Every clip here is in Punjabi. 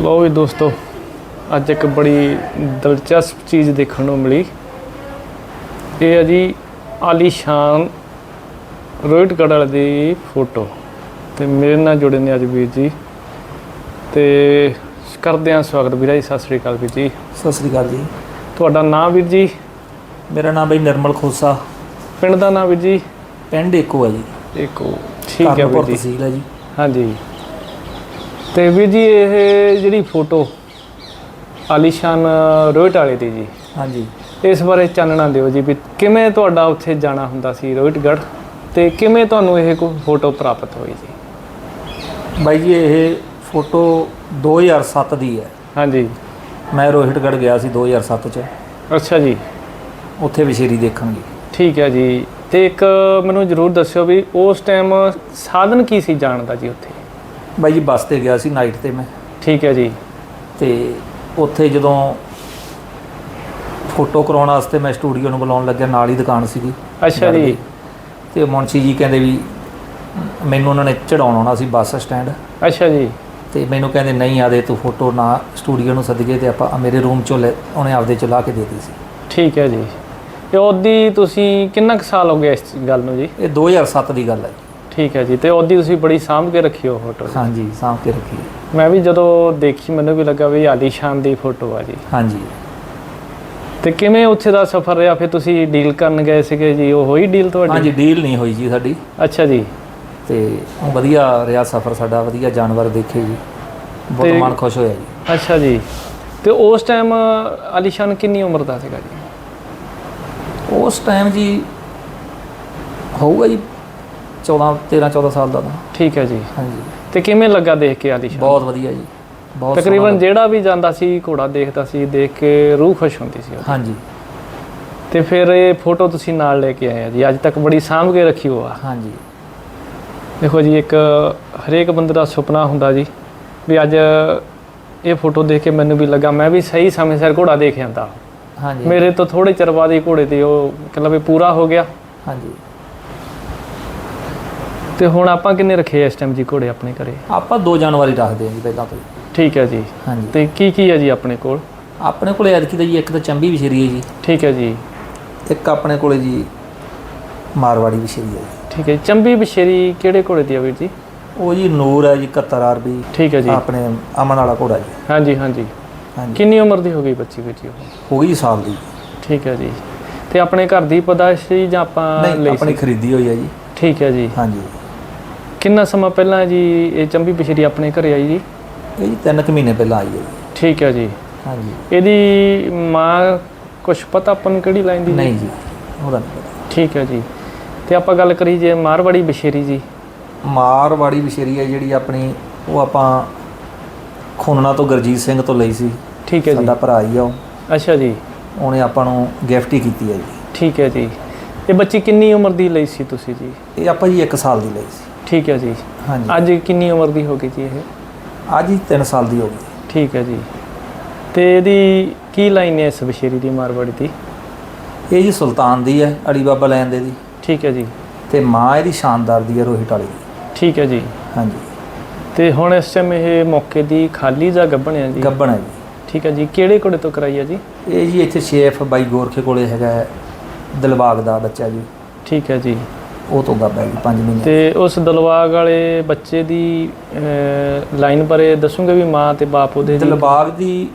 ਲੋ ਵੀ ਦੋਸਤੋ ਅੱਜ ਇੱਕ ਬੜੀ ਦਿਲਚਸਪ ਚੀਜ਼ ਦੇਖਣ ਨੂੰ ਮਿਲੀ। ਇਹ ਹੈ ਜੀ ਆਲੀਸ਼ਾਨ ਰੋਹਿਤ ਗੜਲ ਦੀ ਫੋਟੋ। ਤੇ ਮੇਰੇ ਨਾਲ ਜੁੜੇ ਨੇ ਅੱਜ ਵੀਰ ਜੀ। ਤੇ ਕਰਦੇ ਹਾਂ ਸਵਾਗਤ ਵੀਰਾ ਜੀ ਸਤਿ ਸ੍ਰੀ ਅਕਾਲ ਵੀਰ ਜੀ। ਸਤਿ ਸ੍ਰੀ ਅਕਾਲ ਜੀ। ਤੁਹਾਡਾ ਨਾਮ ਵੀਰ ਜੀ? ਮੇਰਾ ਨਾਮ ਬਈ ਨਿਰਮਲ ਖੋਸਾ। ਪਿੰਡ ਦਾ ਨਾਮ ਵੀਰ ਜੀ? ਪਿੰਡ ਏਕੋ ਹੈ ਜੀ। ਇੱਕੋ ਠੀਕ ਹੈ ਵੀਰ ਜੀ। ਤਹਿਸੀਲ ਹੈ ਜੀ। ਹਾਂਜੀ। ਤੇ ਵੀਰ ਜੀ ਇਹ ਜਿਹੜੀ ਫੋਟੋ ਆਲੀਸ਼ਾਨ ਰੋਹਿਤ ਵਾਲੇ ਦੀ ਜੀ ਹਾਂਜੀ। ਇਸ ਬਾਰੇ ਚਾਨਣਾ ਦਿਓ ਜੀ ਵੀ ਕਿਵੇਂ ਤੁਹਾਡਾ ਉੱਥੇ ਜਾਣਾ ਹੁੰਦਾ ਸੀ ਰੋਹਿਤਗੜ੍ਹ ਤੇ ਕਿਵੇਂ ਤੁਹਾਨੂੰ ਇਹ ਕੋ ਫੋਟੋ ਪ੍ਰਾਪਤ ਹੋਈ ਜੀ? ਬਾਈ ਜੀ ਇਹ ਫੋਟੋ 2007 ਦੀ ਹੈ। ਹਾਂਜੀ। ਮੈਂ ਰੋਹਿਤਗੜ੍ਹ ਗਿਆ ਸੀ 2007 ਚ। ਅੱਛਾ ਜੀ। ਉੱਥੇ ਵਿਸ਼ੇਰੀ ਦੇਖਣ ਗਈ ਠੀਕ ਹੈ ਜੀ। ਤੇ ਇੱਕ ਮੈਨੂੰ ਜ਼ਰੂਰ ਦੱਸਿਓ ਵੀ ਉਸ ਟਾਈਮ ਸਾਧਨ ਕੀ ਸੀ ਜਾਣ ਦਾ ਜੀ ਉੱਥੇ? ਬਾਈ ਜੀ ਬੱਸ ਤੇ ਗਿਆ ਸੀ ਨਾਈਟ ਤੇ ਮੈਂ। ਠੀਕ ਹੈ ਜੀ। ਤੇ ਉੱਥੇ ਜਦੋਂ ਫੋਟੋ ਕਰਾਉਣ ਵਾਸਤੇ ਮੈਂ ਸਟੂਡੀਓ ਨੂੰ ਬੁਲਾਉਣ ਲੱਗਿਆ ਨਾਲ ਹੀ ਦੁਕਾਨ ਸੀਗੀ। ਅੱਛਾ ਜੀ। ਤੇ ਮੁੰਸ਼ੀ ਜੀ ਕਹਿੰਦੇ ਵੀ ਮੈਨੂੰ ਉਹਨਾਂ ਨੇ ਚੜਾਉਣ ਆਉਣਾ ਸੀ ਬੱਸ ਸਟੈਂਡ। ਅੱਛਾ ਜੀ। ਤੇ ਮੈਨੂੰ ਕਹਿੰਦੇ ਨਹੀਂ ਆਦੇ ਤੂੰ ਫੋਟੋ ਨਾ ਸਟੂਡੀਓ ਨੂੰ ਸੱਦਗੇ ਤੇ ਆਪਾਂ ਮੇਰੇ ਰੂਮ ਚੋਂ ਲੈ ਉਹਨੇ ਆਪਦੇ ਚੋਂ ਲਾ ਕੇ ਦੇ ਦਿੱਤੀ ਸੀ। ਠੀਕ ਹੈ ਜੀ। ਤੇ ਉਹਦੀ ਤੁਸੀਂ ਕਿੰਨਾ ਕੁ ਸਾਲ ਹੋ ਗਿਆ ਇਸ ਗੱਲ ਨੂੰ ਜੀ? ਇਹ 2007 ਦੀ ਗੱਲ ਹੈ। ਠੀਕ ਹੈ ਜੀ ਤੇ ਉਹਦੀ ਤੁਸੀਂ ਬੜੀ ਸਾਂਭ ਕੇ ਰੱਖੀ ਉਹ ਫੋਟੋ ਹਾਂਜੀ ਸਾਂਭ ਕੇ ਰੱਖੀ। ਮੈਂ ਵੀ ਜਦੋਂ ਦੇਖੀ ਮੈਨੂੰ ਵੀ ਲੱਗਾ ਵੀ ਆਲੀਸ਼ਾਨ ਦੀ ਫੋਟੋ ਆ ਜੀ। ਹਾਂਜੀ। ਤੇ ਕਿਵੇਂ ਉੱਥੇ ਦਾ ਸਫ਼ਰ ਰਿਹਾ? ਫਿਰ ਤੁਸੀਂ ਡੀਲ ਕਰਨ ਗਏ ਸੀਗੇ ਜੀ ਉਹ ਹੋਈ ਡੀਲ ਤੁਹਾਡੀ? ਹਾਂਜੀ ਡੀਲ ਨਹੀਂ ਹੋਈ ਜੀ ਸਾਡੀ। ਅੱਛਾ ਜੀ। ਤੇ ਵਧੀਆ ਰਿਹਾ ਸਫ਼ਰ ਸਾਡਾ ਵਧੀਆ ਜਾਨਵਰ ਦੇਖੇ ਜੀ। ਬਹੁਤ ਤੇ- ਮਨ ਖੁਸ਼ ਹੋਇਆ ਜੀ। ਅੱਛਾ ਜੀ। ਤੇ ਉਸ ਟਾਈਮ ਆਲੀਸ਼ਾਨ ਕਿੰਨੀ ਉਮਰ ਦਾ ਸੀਗਾ ਜੀ? ਉਸ ਟਾਈਮ ਜੀ ਹੋਊਗਾ ਜੀ 14 13 14 ਸਾਲ ਦਾ ਤਾਂ। ਠੀਕ ਹੈ ਜੀ। ਹਾਂਜੀ। ਤੇ ਕਿਵੇਂ ਲੱਗਾ ਦੇਖ ਕੇ ਆਲੀਸ਼ਾਨ ਬਹੁਤ ਵਧੀਆ ਜੀ। ਬਹੁਤ ਤਕਰੀਬਨ ਜਿਹੜਾ ਵੀ ਜਾਂਦਾ ਸੀ ਘੋੜਾ ਦੇਖਦਾ ਸੀ ਦੇਖ ਕੇ ਰੂਹ ਖੁਸ਼ ਹੁੰਦੀ ਸੀ ਉਹਦੀ। ਹਾਂਜੀ। ਤੇ ਫਿਰ ਇਹ ਫੋਟੋ ਤੁਸੀਂ ਨਾਲ ਲੈ ਕੇ ਆਏ ਆ ਜੀ। ਅੱਜ ਤੱਕ ਬੜੀ ਸਾਂਭ ਕੇ ਰੱਖੀ ਹੋ ਆ ਹਾਂਜੀ। ਦੇਖੋ ਜੀ ਇੱਕ ਹਰੇਕ ਬੰਦੇ ਦਾ ਸੁਪਨਾ ਹੁੰਦਾ ਜੀ। ਵੀ ਅੱਜ ਇਹ ਫੋਟੋ ਦੇਖ ਕੇ ਮੈਨੂੰ ਵੀ ਲੱਗਾ ਮੈਂ ਵੀ ਸਹੀ ਸਮੇਂ ਸਿਰ ਘੋੜਾ ਦੇਖ ਆਂਦਾ। ਹਾਂਜੀ। ਮੇਰੇ ਤੋਂ ਥੋੜੇ ਚਿਰ ਬਾਅਦ ਹੀ ਘੋੜੇ ਤੇ ਉਹ ਕਹਿੰਦਾ ਵੀ ਪੂਰਾ ਹੋ ਗਿਆ। ਹਾਂਜੀ। ਤੇ ਹੁਣ ਆਪਾਂ ਕਿੰਨੇ ਰੱਖੇ ਆ ਇਸ ਟਾਈਮ ਜੀ ਘੋੜੇ ਆਪਣੇ ਘਰੇ? ਆਪਾਂ ਦੋ ਜਾਨਵਰ ਹੀ ਰੱਖਦੇ ਹਾਂ ਜੀ ਪਹਿਲਾਂ ਤੋਂ ਹੀ। ਠੀਕ ਹੈ ਜੀ। ਹਾਂਜੀ। ਤੇ ਕੀ ਕੀ ਹੈ ਜੀ ਆਪਣੇ ਕੋਲ? ਆਪਣੇ ਕੋਲੇ ਐਤਕੀ ਦਾ ਜੀ ਇੱਕ ਤਾਂ ਚੰਬੀ ਵਿਸ਼ੇਰੀ ਹੈ ਜੀ। ਠੀਕ ਹੈ ਜੀ। ਇੱਕ ਆਪਣੇ ਕੋਲੇ ਜੀ ਮਾਰਵਾੜੀ ਵਿਸ਼ੇਰੀ ਹੈ ਜੀ। ਠੀਕ ਹੈ। ਚੰਬੀ ਬਸ਼ੇਰੀ ਕਿਹੜੇ ਘੋੜੇ ਦੀ ਆ ਵੀਰ ਜੀ? ਉਹ ਜੀ ਨੂਰ ਹੈ ਜੀ 71 ਆਰਬੀ। ਠੀਕ ਹੈ ਜੀ। ਆਪਣੇ ਅਮਨ ਵਾਲਾ ਘੋੜਾ ਜੀ। ਹਾਂਜੀ ਹਾਂਜੀ। ਹਾਂਜੀ। ਕਿੰਨੀ ਉਮਰ ਦੀ ਹੋ ਗਈ ਬੱਚੀ ਵੀਰ ਜੀ ਉਹ? ਹੋ ਗਈ ਸਾਲ ਦੀ। ਠੀਕ ਹੈ ਜੀ। ਤੇ ਆਪਣੇ ਘਰ ਦੀ ਪਦਾਇਸ਼ ਸੀ ਜਾਂ ਆਪਾਂ ਨਹੀਂ ਲਈ ਆਪਣੀ ਸੀ? ਖਰੀਦੀ ਹੋਈ ਹੈ ਜੀ। ਠੀਕ ਹੈ ਜੀ। ਹਾਂਜੀ। ਕਿੰਨਾ ਸਮਾਂ ਪਹਿਲਾਂ ਜੀ ਇਹ ਚੰਬੀ ਬਸ਼ੇਰੀ ਆਪਣੇ ਘਰੇ ਆਈ ਜੀ? ਇਹ ਜੀ ਤਿੰਨ ਕੁ ਮਹੀਨੇ ਪਹਿਲਾਂ ਆਈ ਹੈ ਜੀ। ਠੀਕ ਹੈ ਜੀ। ਹਾਂਜੀ। ਇਹਦੀ ਮਾਂ ਕੁਝ ਪਤਾ ਆਪਾਂ ਨੂੰ ਕਿਹੜੀ ਲਾਈਨ ਦੀ ਜੀ? ਨਹੀਂ ਜੀ ਉਹਦਾ ਨਹੀਂ ਪਤਾ। ਠੀਕ ਹੈ ਜੀ। ਤੇ ਆਪਾਂ ਗੱਲ ਕਰੀ ਜੇ ਮਾਰਵਾੜੀ ਬਸ਼ੇਰੀ ਜੀ। ਮਾਰਵਾੜੀ ਵਿਸ਼ੇਰੀ ਹੈ ਜਿਹੜੀ ਆਪਣੀ ਉਹ ਆਪਾਂ ਖੁੰਨਣਾ ਤੋਂ ਗੁਰਜੀਤ ਸਿੰਘ ਤੋਂ ਲਈ ਸੀ। ਠੀਕ ਹੈ ਜੀ। ਸਾਡਾ ਭਰਾ ਹੀ ਆ ਉਹ। ਅੱਛਾ ਜੀ। ਉਹਨੇ ਆਪਾਂ ਨੂੰ ਗਿਫਟ ਹੀ ਕੀਤੀ ਹੈ ਜੀ। ਠੀਕ ਹੈ ਜੀ। ਇਹ ਬੱਚੀ ਕਿੰਨੀ ਉਮਰ ਦੀ ਲਈ ਸੀ ਤੁਸੀਂ ਜੀ? ਇਹ ਆਪਾਂ ਜੀ 1 ਸਾਲ ਦੀ ਲਈ ਸੀ। ਠੀਕ ਹੈ ਜੀ। ਹਾਂਜੀ। ਅੱਜ ਕਿੰਨੀ ਉਮਰ ਦੀ ਹੋ ਗਈ ਜੀ ਇਹ? ਅੱਜ ਹੀ 3 ਸਾਲ ਦੀ ਹੋ ਗਈ। ਠੀਕ ਹੈ ਜੀ। ਤੇ ਇਹਦੀ ਕੀ ਲਾਈਨ ਹੈ ਇਸ ਬਸ਼ੇਰੀ ਦੀ ਮਾਰਵਾੜੀ ਦੀ? ਇਹ ਜੀ ਸੁਲਤਾਨ ਦੀ ਹੈ ਅਲੀ ਬਾਬਾ ਲੈਣ ਦੇ ਦੀ। ਠੀਕ ਹੈ ਜੀ। ਤੇ ਮਾਂ ਇਹਦੀ ਸ਼ਾਨਦਾਰ ਦੀ ਹੈ ਰੋਹਿਤ ਵਾਲੀ ਦੀ। ਠੀਕ ਹੈ ਜੀ। ਹਾਂਜੀ। ਤੇ ਹੁਣ ਇਸ ਟਾਈਮ ਇਹ ਮੌਕੇ ਦੀ ਖਾਲੀ ਜਾਂ ਗੱਭਣ ਹੈ ਜੀ? ਗੱਬਣ ਹੈ ਜੀ। ਠੀਕ ਹੈ ਜੀ। ਕਿਹੜੇ ਘੋੜੇ ਤੋਂ ਕਰਾਈ ਹੈ ਜੀ? ਇਹ ਜੀ ਇੱਥੇ ਸ਼ੇਫ ਬਾਈ ਗੋਰਖੇ ਕੋਲੇ ਹੈਗਾ ਦਿਲਬਾਗ ਦਾ ਬੱਚਾ ਜੀ। ਠੀਕ ਹੈ ਜੀ। ਉਹ ਤੋਂ ਗੱਬ ਹੈ ਜੀ 5 ਮਹੀਨੇ ਤੇ ਉਸ ਦਲਵਾਗ ਵਾਲੇ ਬੱਚੇ ਦੀ ਲਾਈਨ ਬਾਰੇ ਦੱਸੋਗੇ ਵੀ ਮਾਂ ਤੇ ਬਾਪ ਉਹਦੇ ਜੀ ਦਿਲਬਾਗ ਦੀ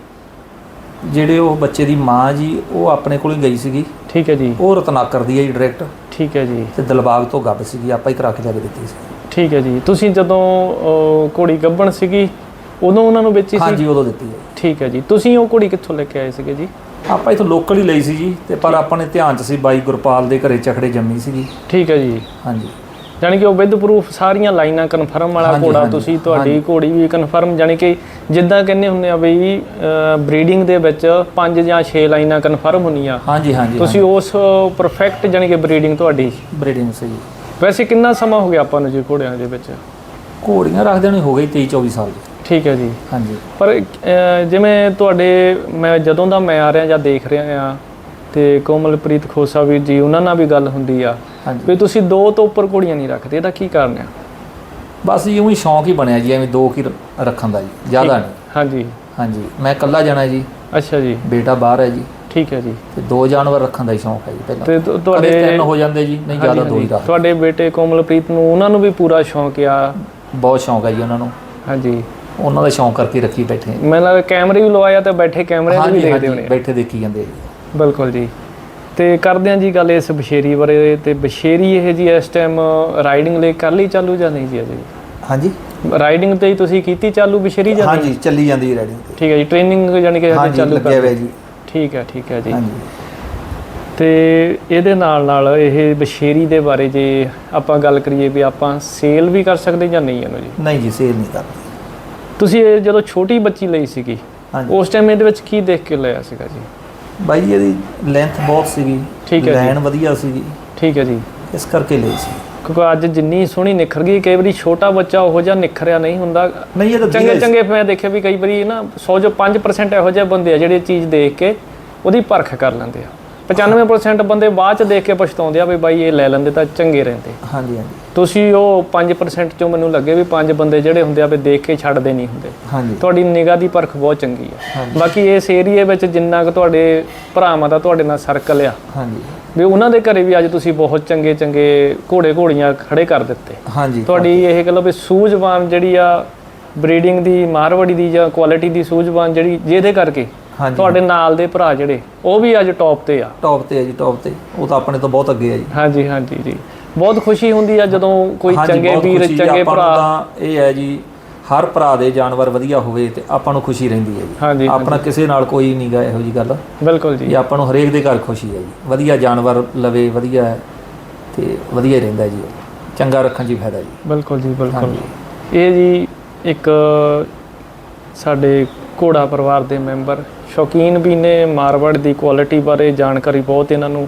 ਜਿਹੜੇ ਉਹ ਬੱਚੇ ਦੀ ਮਾਂ ਜੀ ਉਹ ਆਪਣੇ ਕੋਲ ਗਈ ਸੀਗੀ। ਠੀਕ ਹੈ ਜੀ। ਉਹ ਰਤਨਾਕਰ ਦੀ ਹੈ ਜੀ ਡਾਇਰੈਕਟ ਠੀਕ ਹੈ ਜੀ। ਤੇ ਦਿਲਬਾਗ ਤੋਂ ਗੱਬ ਸੀਗੀ ਆਪਾਂ ਹੀ ਕਰਾ ਕੇ ਲੈ ਕੇ ਦਿੱਤੀ ਸੀ। ਠੀਕ ਹੈ ਜੀ। ਤੁਸੀਂ ਜਦੋਂ ਅਹ, ਘੋੜੀ ਗੱਭਣ ਸੀਗੀ ਉਦੋਂ ਉਹਨਾਂ ਨੂੰ ਵੇਚੀ ਸੀ? ਹਾਂਜੀ ਉਦੋਂ ਦਿੱਤੀ ਹੈ ਠੀਕ ਹੈ ਜੀ। ਤੁਸੀਂ ਉਹ ਘੋੜੀ ਕਿੱਥੋਂ ਲੈ ਕੇ ਆਏ ਸੀਗੇ ਜੀ? ਆਪਾਂ ਇਥੋਂ ਲੋਕਲ ਹੀ ਲਈ ਸੀ ਜੀ ਤੇ ਪਰ ਆਪਾਂ ਨੇ ਧਿਆਨ ਚ ਸੀ ਬਾਈ ਗੁਰਪਾਲ ਦੇ ਘਰੇ ਚਖੜੇ ਜੰਮੀ ਸੀਗੀ ਠੀਕ ਹੈ ਜੀ। ਹਾਂਜੀ। ਜਾਣੀ ਕਿ ਉਹ ਵਿਦ ਪ੍ਰੂਫ ਸਾਰੀਆਂ ਲਾਈਨਾਂ ਕਨਫਰਮ ਵਾਲਾ ਹਾਂਜੀ, ਘੋੜਾ ਹਾਂਜੀ, ਤੁਸੀਂ ਤੁਹਾਡੀ। ਘੋੜੀ ਵੀ ਕਨਫਰਮ ਜਾਣੀ ਕਿ ਜਿੱਦਾਂ ਕਹਿੰਦੇ ਹੁੰਦੇ ਆ ਬਈ ਬਰੀਡਿੰਗ ਦੇ ਵਿੱਚ 5 ਜਾਂ 6 ਲਾਈਨਾਂ ਕਨਫਰਮ ਹੁੰਦੀਆਂ। ਹਾਂਜੀ ਹਾਂਜੀ ਤੁਸੀਂ ਉਸ ਪਰਫੈਕਟ ਜਾਣੀ ਕਿ ਬਰੀਡਿੰਗ ਤੁਹਾਡੀ। ਬਰੀਡਿੰਗ ਸੀ ਵੈਸੇ ਕਿੰਨਾ ਸਮਾਂ ਹੋ ਗਿਆ ਆਪਾਂ ਨੂੰ ਜੀ ਘੋੜਿਆਂ ਦੇ ਵਿੱਚ? ਘੋੜੀਆਂ ਰੱਖਦੇ ਨੂੰ ਹੋ ਗਈ 23 24 ਸਾਲ। ਦੀ ਠੀਕ ਹੈ ਜੀ। ਹਾਂਜੀ। ਪਰ ਅਹ, ਜਿਵੇਂ ਤੁਹਾਡੇ ਮੈਂ ਜਦੋਂ ਦਾ ਮੈਂ ਆ ਰਿਹਾ ਜਾਂ ਦੇਖ ਰਿਹਾ ਆ ਤੇ ਕੋਮਲਪ੍ਰੀਤ ਖੋਸਾ ਵੀਰ ਜੀ ਉਹਨਾਂ ਨਾਲ ਵੀ ਗੱਲ ਹੁੰਦੀ ਆ ਹਾਂਜੀ। ਵੀ ਤੁਸੀਂ ਦੋ ਤੋਂ ਉੱਪਰ ਘੋੜੀਆਂ ਨਹੀਂ ਰੱਖਦੇ ਇਹਦਾ ਕੀ ਕਾਰਨ ਆ? ਬਸ ਜੀ ਉਹੀ ਸ਼ੌਂਕ ਹੀ ਬਣਿਆ ਜੀ ਐਵੇਂ ਦੋ ਕੀ ਰੱਖਣ ਦਾ ਜੀ ਜ਼ਿਆਦਾ ਨਹੀਂ। ਹਾਂਜੀ। ਹਾਂਜੀ ਮੈਂ ਇਕੱਲਾ ਜਾਣਾ ਜੀ। ਅੱਛਾ ਜੀ। ਬੇਟਾ ਬਾਹਰ ਹੈ ਜੀ। ਠੀਕ ਹੈ ਜੀ। ਤੇ ਦੋ ਜਾਨਵਰ ਰੱਖਣ ਦਾ ਹੀ ਸ਼ੌਂਕ ਹੈ ਜੀ ਪਹਿਲਾਂ। ਤੇ ਤੁ- ਕਦੇ ਤੁਹਾਡੇ ਤਿੰਨ ਹੋ ਜਾਂਦੇ ਜੀ ਨਹੀਂ ਜ਼ਿਆਦਾ ਦੋ ਹੀ। ਰੱਖ ਤੁਹਾਡੇ ਬੇਟੇ ਕੋਮਲਪ੍ਰੀਤ ਨੂੰ ਉਹਨਾਂ ਨੂੰ ਵੀ ਪੂਰਾ ਸ਼ੌਂਕ ਆ? ਬਹੁਤ ਸ਼ੌਂਕ ਹੈ ਜੀ ਉਹਨਾਂ ਨੂੰ। ਹਾਂਜੀ। ਉਹਨਾਂ ਦਾ ਸ਼ੌਂਕ ਕਰਕੇ ਰੱਖੀ ਬੈਠੇ ਮੈਨੂੰ ਲੱਗਦਾ ਕੈਮਰੇ ਵੀ ਲਵਾਇਆ ਤੇ ਬੈਠੇ ਕੈਮਰੇ ਵੀ ਦੇਖਦੇ ਹੋਣੇ ਆ। ਬੈਠੇ ਦੇਖੀ ਜਾਂਦੇ ਆ ਜੀ। ਬਿਲਕੁਲ ਜੀ। ਤੇ ਕਰਦੇ ਹਾਂ ਜੀ ਗੱਲ ਇਸ ਬਸ਼ੇਰੀ ਬਾਰੇ ਤੇ ਬਸ਼ੇਰੀ ਇਹ ਜੀ ਇਸ ਟਾਈਮ ਰਾਈਡਿੰਗ ਲਈ ਕਰ ਲਈ ਚਾਲੂ ਜਾਂ ਨਹੀਂ ਜੀ ਅਜੇ? ਹਾਂਜੀ। ਰਾਈਡਿੰਗ ਤੇ ਹੀ ਤੁਸੀਂ ਕੀਤੀ ਚਾਲੂ ਬਸ਼ੇਰੀ ਜਾਂ ਨਹੀਂ? ਹਾਂਜੀ ਚੱਲੀ ਜਾਂਦੀ ਰੈਡਿੰਗ ਤੇ। ਠੀਕ ਹੈ ਜੀ ਟ੍ਰੇਨਿੰਗ ਯਾਨੀ ਕਿ ਹਜੇ ਹਾਂਜੀ ਚਾਲੂ ਲੱਗਿਆ ਕਰ ਹੋਇਆ ਜੀ। ਠੀਕ ਹੈ ਠੀਕ ਹੈ ਜੀ। ਹਾਂਜੀ। ਤੇ ਇਹਦੇ ਨਾਲ ਨਾਲ ਇਹ ਬਸ਼ੇਰੀ ਦੇ ਬਾਰੇ ਜੇ ਆਪਾਂ ਗੱਲ ਕਰੀਏ ਵੀ ਆਪਾਂ ਸੇਲ ਵੀ ਕਰ ਸਕਦੇ ਜਾਂ ਨਹੀਂ ਇਹਨੂੰ ਜੀ? ਨਹੀਂ ਜੀ ਸੇਲ ਨਹੀਂ ਕਰਦੀ। ਤੁਸੀਂ ਇਹ ਜਦੋਂ ਛੋਟੀ ਬੱਚੀ ਲਈ ਸੀਗੀ ਉਸ ਟਾਈਮ ਇਹਦੇ ਵਿੱਚ ਕੀ ਦੇਖ ਕੇ ਲਿਆ ਸੀਗਾ ਜੀ? ਬਾਈ ਇਹਦੀ ਲੈਂਥ ਬਹੁਤ ਸੀਗੀ ਠੀਕ ਹੈ ਜੀ। ਲਾਈਨ ਵਧੀਆ ਸੀਗੀ। ਠੀਕ ਹੈ ਜੀ। ਇਸ ਕਰਕੇ ਲਈ ਸੀ। ਕਿਉਂਕਿ ਅੱਜ ਜਿੰਨੀ ਸੋਹਣੀ ਨਿਖਰ ਗਈ ਕਈ ਵਾਰੀ ਛੋਟਾ ਬੱਚਾ ਉਹੋ ਜਿਹਾ ਨਿਖਰਿਆ ਨਹੀਂ ਹੁੰਦਾ। ਨਹੀਂ ਇਹ ਤਾਂ ਚੰਗੇ। ਚੰਗੇ ਮੈਂ ਦੇਖਿਆ ਵੀ ਕਈ ਵਾਰੀ ਨਾ 100 ਜੋ 5% ਇਹੋ ਜਿਹੇ ਬੰਦੇ ਆ ਜਿਹੜੇ ਚੀਜ਼ ਦੇਖ ਕੇ ਉਹਦੀ ਪਰਖ ਕਰ ਲੈਂਦੇ ਆ। 95% ਬੰਦੇ ਬਾਅਦ ਚ ਦੇਖ ਕੇ ਪਛਤਾਉਂਦੇ ਆ ਵੀ ਬਾਈ ਇਹ ਲੈ ਲੈਂਦੇ ਤਾਂ ਚੰਗੇ ਰਹਿੰਦੇ। ਹਾਂਜੀ ਹਾਂਜੀ। ਤੁਸੀਂ ਉਹ 5% ਚੋਂ ਮੈਨੂੰ ਲੱਗੇ ਵੀ ਪੰਜ ਬੰਦੇ ਜਿਹੜੇ ਹੁੰਦੇ ਆ ਵੀ ਦੇਖ ਕੇ ਛੱਡਦੇ ਨਹੀਂ ਹੁੰਦੇ। ਹਾਂਜੀ। ਤੁਹਾਡੀ ਨਿਗਾਹ ਦੀ ਪਰਖ ਬਹੁਤ ਚੰਗੀ ਆ। ਬਾਕੀ ਇਸ ਏਰੀਏ ਵਿੱਚ ਜਿੰਨਾ ਕੁ ਤੁਹਾਡੇ ਭਰਾਵਾਂ ਦਾ ਤੁਹਾਡੇ ਨਾਲ ਸਰਕਲ ਆ ਹਾਂਜੀ। ਵੀ ਉਹਨਾਂ ਦੇ ਘਰੇ ਵੀ ਅੱਜ ਤੁਸੀਂ ਬਹੁਤ ਚੰਗੇ ਚੰਗੇ ਘੋੜੇ ਘੋੜੀਆਂ ਖੜੇ ਕਰ ਦਿੱਤੇ। ਹਾਂਜੀ ਤੁਹਾਡੀ ਇਹ ਗੱਲ ਵੀ ਸੂਝਵਾਨ ਜਿਹੜੀ ਆ ਬਰੀਡਿੰਗ ਦੀ ਮਾਰਵਾੜੀ ਦੀ ਜਾਂ ਕੁਆਲਿਟੀ ਦੀ ਸੂਝਵਾਨ ਜਿਹੜੀ ਜਿਹਦੇ ਕਰਕੇ ਹਾਂਜੀ। ਤੁਹਾਡੇ ਨਾਲ ਦੇ ਭਰਾ ਜਿਹੜੇ ਉਹ ਵੀ ਅੱਜ ਟੌਪ ਤੇ ਆ। ਟੌਪ ਤੇ ਹੈ ਜੀ ਟੌਪ ਤੇ। ਉਹ ਤਾਂ ਆਪਣੇ ਤੋਂ ਬਹੁਤ ਅੱਗੇ ਹੈ ਜੀ। ਹਾਂਜੀ ਹਾਂਜੀ ਜੀ। ਬਹੁਤ ਖੁਸ਼ੀ ਹੁੰਦੀ ਆ ਜਦੋਂ ਕੋਈ ਹਾਂਜੀ, ਚੰਗੇ ਬਹੁਤ ਵੀਰ ਖੁਸ਼ੀ ਜੀ, ਚੰਗੇ ਆਪਾਂ ਨੂੰ ਭਰਾ। ਤਾਂ ਇਹ ਹੈ ਜੀ ਹਰ ਭਰਾ ਦੇ ਜਾਨਵਰ ਵਧੀਆ ਹੋਵੇ ਤੇ ਆਪਾਂ ਨੂੰ ਖੁਸ਼ੀ ਰਹਿੰਦੀ ਹੈ ਜੀ। ਹਾਂਜੀ ਆਪਣਾ ਕਿਸੇ ਨਾਲ ਕੋਈ ਨਹੀਂ ਗਾ ਇਹੋ ਜੀ ਗੱਲ। ਬਿਲਕੁਲ ਜੀ। ਇਹ ਆਪਾਂ ਨੂੰ ਹਰੇਕ ਦੇ ਘਰ ਖੁਸ਼ੀ ਹੈ ਜੀ। ਵਧੀਆ ਜਾਨਵਰ ਲਵੇ ਵਧੀਆ ਹੈ ਤੇ ਵਧੀਆ ਹੀ ਰਹਿੰਦਾ ਜੀ। ਚੰਗਾ ਰੱਖਣ ਹੀ ਫਾਇਦਾ ਜੀ। ਬਿਲਕੁਲ ਜੀ ਬਿਲਕੁਲ। ਇਹ ਜੀ ਇੱਕ ਸਾਡੇ ਘੋੜਾ ਪਰਿਵਾਰ ਦੇ ਮੈਂਬਰ ਸ਼ੌਕੀਨ ਵੀ ਨੇ, ਮਾਰਵਾੜ ਦੀ ਕੁਆਲਿਟੀ ਬਾਰੇ ਜਾਣਕਾਰੀ ਬਹੁਤ ਇਹਨਾਂ ਨੂੰ।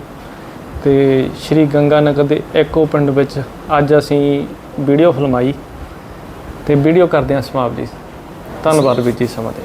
ਤੇ ਸ਼੍ਰੀ ਗੰਗਾ ਨਗਰ ਦੇ ਐਕੋ ਪਿੰਡ ਵਿੱਚ ਅੱਜ ਅਸੀਂ ਵੀਡੀਓ ਫਿਲਮਾਈ। ਤੇ ਵੀਡੀਓ ਕਰਦੇ ਹਾਂ ਸਮਾਪਤ। ਜੀ ਧੰਨਵਾਦ ਵੀਰ ਜੀ ਸਮਾਂ ਦੇ